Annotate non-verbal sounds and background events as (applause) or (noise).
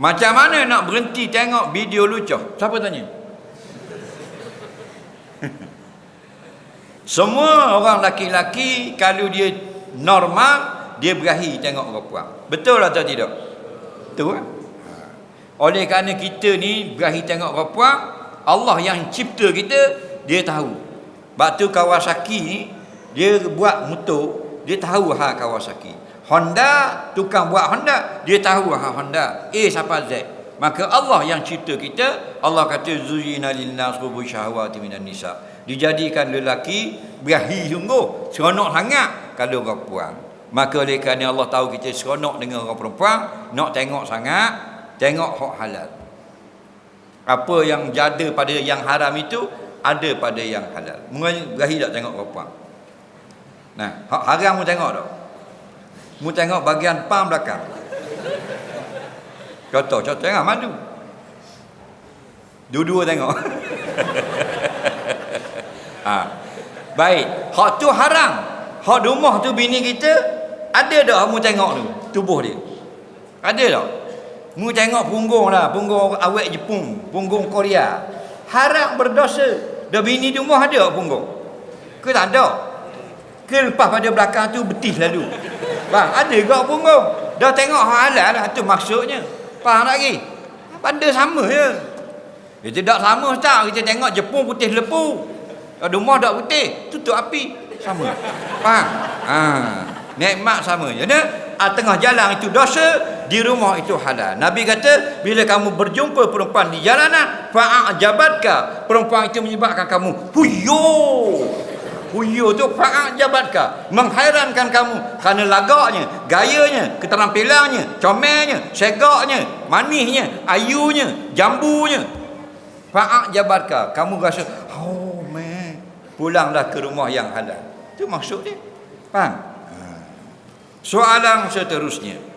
Macam mana nak berhenti tengok video lucu? Siapa tanya? (laughs) Semua orang laki-laki kalau dia normal dia berahi tengok orang puan. Betul atau tidak? Betul kan? Oleh kerana kita ni berahi tengok orang puan, Allah yang cipta kita dia tahu. Sebab tu Kawasaki ni dia buat motor, dia tahu hal Kawasaki. Honda, tukang buat Honda, dia tahu hal Honda. A sampai Z. Maka Allah yang cipta kita, Allah kata zuyina linnas hubu syahwati minan nisa. Dijadikan lelaki berahi sungguh, seronok sangat kalau orang puan. Maka oleh kerana Allah tahu kita seronok dengan orang perempuan, nak tengok sangat, tengok hak halal. Apa yang jada pada yang haram itu ada pada yang halal. Berahi tak tengok perempuan. Nah, hak haram mu tengok tak? Mu tengok bahagian pam belakang. Contoh, contoh jangan malu. Dua-dua tengok. (laughs) ha. Baik, hak tu haram. Hak rumah tu bini kita ada tak mu tengok tu tubuh dia? Ada tak? Mu tengok punggung lah, punggung awet Jepun, punggung Korea. Haram berdosa. Dah bini di rumah ada punggung? Ke tak ada? Ke lepas pada belakang tu betis lalu? Bang, ada ke punggung? Dah tengok halal lah tu maksudnya. Faham lagi? Benda sama je. Ya tidak sama tak kita tengok Jepun putih lepu. Rumah tak putih, tutup api sama. Faham? Ha. Nikmat sama je. Ya, ah, tengah jalan itu dosa, di rumah itu halal. Nabi kata, bila kamu berjumpa perempuan di jalanan, fa'ajabatka. Perempuan itu menyebabkan kamu huyo. Huyu tu faat jabatkah? Menghairankan kamu kerana lagaknya, gayanya, keterampilannya, comelnya, segaknya, manisnya, ayunya, jambunya. Faat jabatkah? Kamu rasa, oh man, pulanglah ke rumah yang halal. Itu maksud dia. Faham? Ha. Soalan seterusnya.